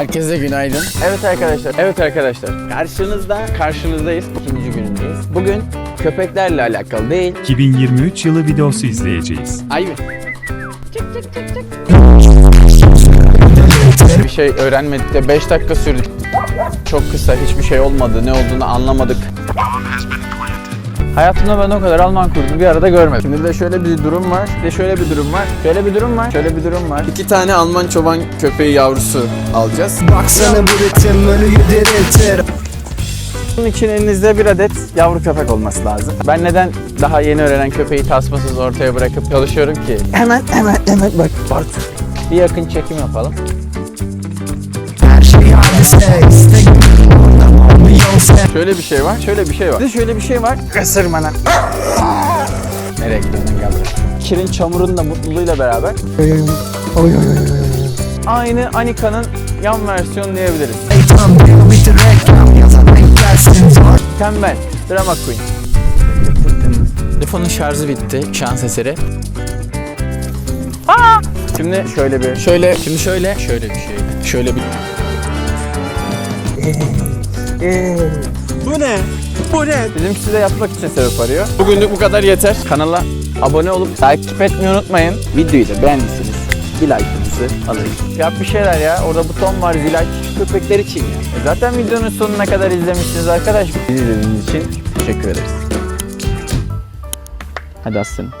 Herkese günaydın. Evet arkadaşlar, evet arkadaşlar. Karşınızda, karşınızdayız. İkinci günündeyiz. Bugün köpeklerle alakalı değil. 2023 yılı videosu izleyeceğiz. Ay Bir şey öğrenmedik de 5 dakika sürdü. Çok kısa, hiçbir şey olmadı. Ne olduğunu anlamadık. Hayatımda ben o kadar Alman kurdu bir arada görmedim. Şimdi de şöyle bir durum var. Bir de şöyle bir durum var. Şöyle bir durum var. Şöyle bir durum var. İki tane Alman çoban köpeği yavrusu alacağız. Baksana bu ritim ölüyü diriltir Bunun için elinizde bir adet yavru köpek olması lazım. Ben neden daha yeni öğrenen köpeği tasmasız ortaya bırakıp çalışıyorum ki? Hemen hemen hemen bak Bart. Bir yakın çekim yapalım. Her şey hadise istek Şöyle bir şey var, şöyle bir şey var. Bir de şöyle bir şey var. Isırmana. Nereye gidiyorsun gel buraya. Kirin çamurun da mutluluğuyla beraber. Aynı Anika'nın yan versiyonu diyebiliriz. Tembel, drama queen. Telefonun şarjı bitti, şans eseri. Aa! Şimdi şöyle bir, şöyle, şimdi şöyle, şöyle bir şey. Şöyle bir... Bu ne? Bu ne? Bizimkisi de yapmak için sebep arıyor. Bugünlük bu kadar yeter. Kanala abone olup takip etmeyi unutmayın. Videoyu da beğendiyseniz bir like'ınızı alayım. Yap bir şeyler ya. Orada buton var zilak. Köpekler için ya. E zaten videonun sonuna kadar izlemişsiniz arkadaş. Bizi izlediğiniz için teşekkür ederiz. Hadi aslanım.